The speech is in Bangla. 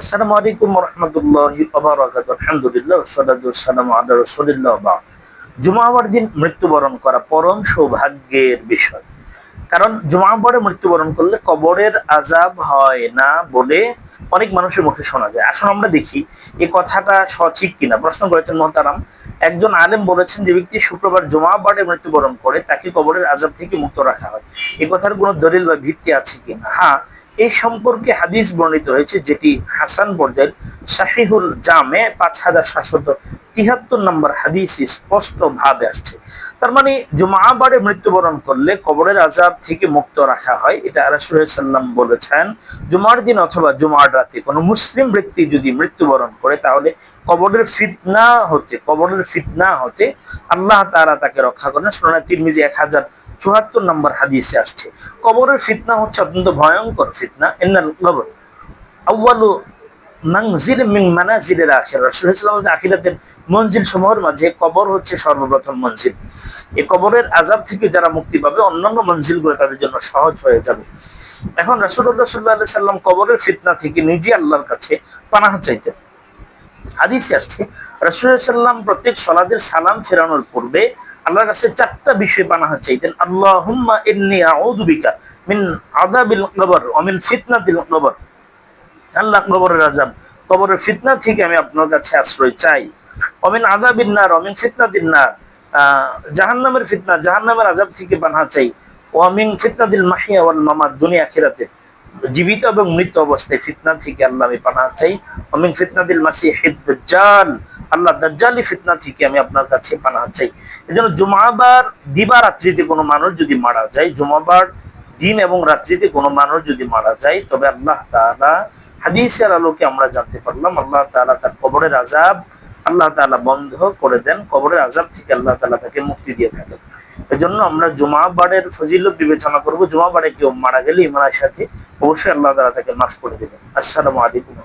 আসসালামু আলাইকুম রহমতুল্লাহ আলহামদুলিল্লাহ সালাম আল্লাহ রসুলিল্লাহ জুমাবার দিন মৃত্যুবরণ করা পরম সৌভাগ্যের বিষয়। কারণ জুমাবারে মৃত্যুবরণ করলে কবরের আজাব হয় না বলে অনেক মানুষের মুখে শোনা যায়। আসুন আমরা দেখি এই কথাটা সঠিক কিনা। প্রশ্ন করেছেন মোহতারাম, একজন আলেম বলেছেন যে ব্যক্তি শুক্রবার জুমাবারে মৃত্যুবরণ করে তাকে কবরের আজাব থেকে মুক্ত রাখা হয়। এই কথার কোনো দলিল বা ভিত্তি আছে কিনা? হ্যাঁ এই সম্পর্কে হাদিস বর্ণিত হয়েছে যেটি হাসান পর্যায়ের শাহিহুল জামে পাঁচ হাজার সাতশত তিহাত্তর নম্বর হাদিস স্পষ্ট ভাবে আসছে। তার মানে জুমাবারে মৃত্যুবরণ করলে কবরের আজাব থেকে মুক্ত রাখা হয়, এটা সাল্লাম বলেছেন। জুমার দিন অথবা জুমার রাতে কোনো মুসলিম ব্যক্তি যদি মৃত্যুবরণ করে, তাহলে কবরের ফিতনা হতে, কবরের ফিতনা হতে আল্লাহ তারা তাকে রক্ষা করেন। সোনা তিরমিজি এক হাজার চুয়াত্তর নম্বর হাদিসে আসছে, কবরের ফিতনা হচ্ছে অত্যন্ত ভয়ঙ্কর ফিতনা। এন্নাল কবর আউ্বালু মাংজিল মিং মানাজিলের আখির রাসূলুল্লাহ আখিরাতের মঞ্জিল সমূহের মাঝে কবর হচ্ছে সর্বপ্রথম মঞ্জিল। এই কবরের আজাব থেকে যারা মুক্তি পাবে, অন্যান্য মঞ্জিলগুলো তাদের জন্য সহজ হয়ে যাবে। এখন রাসূলুল্লাহ সাল্লাল্লাহু সাল্লাম কবরের ফিতনা থেকে নিজে আল্লাহর কাছে পানাহ চাইতেন। হাদিসে আসছে, রাসূলুল্লাহ সাল্লাম প্রত্যেক সলাদের সালাম ফেরানোর পূর্বে আল্লাহর কাছে চারটা বিষয় পানাহ চাইতেন আল্লাহুম্মা ইন্নী আউযু বিকা মিন আযাবিল কবর ওয়া মিন ফিতনাতিল কবর। আল্লাহ কবরের আযাব, কবরের ফিতনা থেকে আমি আপনার কাছে আশ্রয় চাই। অমিন আযাবিন নার অমিন ফিতনাতিন নার। জাহান্নামের ফিতনা, জাহান্নামের আযাব থেকে পানাহ চাই। ওয়ামিন ফিতনাতিল মাহিয়া ওয়াল মামাত, দুনিয়া আখিরাতে। জীবিত এবং মৃত অবস্থায় ফিতনা থেকে আল্লাহ আমি পানাহ চাই। অমিন ফিতনাতিল মাসিহিদ দাজ্জাল। আল্লাহ দাজ্জালি ফিতনা থেকে আমি আপনার কাছে পানাহ চাই। এজন্য জুমাবার দিবা রাত্রিতে কোনো মানুষ যদি মারা যায়, জুমাবার দিন এবং রাত্রিতে কোনো মানুষ যদি মারা যায়, তবে আল্লাহ তাআলা হাদিসের আলোকে আমরা জানতে পারলাম, আল্লাহ তাআলা তার কবরের আজাব আল্লাহ তাআলা বন্ধ করে দেন, কবরের আজাব থেকে আল্লাহ তালা তাকে মুক্তি দিয়ে থাকেন। এজন্য আমরা জুমাবারের ফজিলত বিবেচনা করব, জুমাবারে কেউ মারা গেলে ইমানের সাথে অবশ্যই আল্লাহ তালা তাকে মাফ করে দেবেন। আসসালামু আলাইকুম।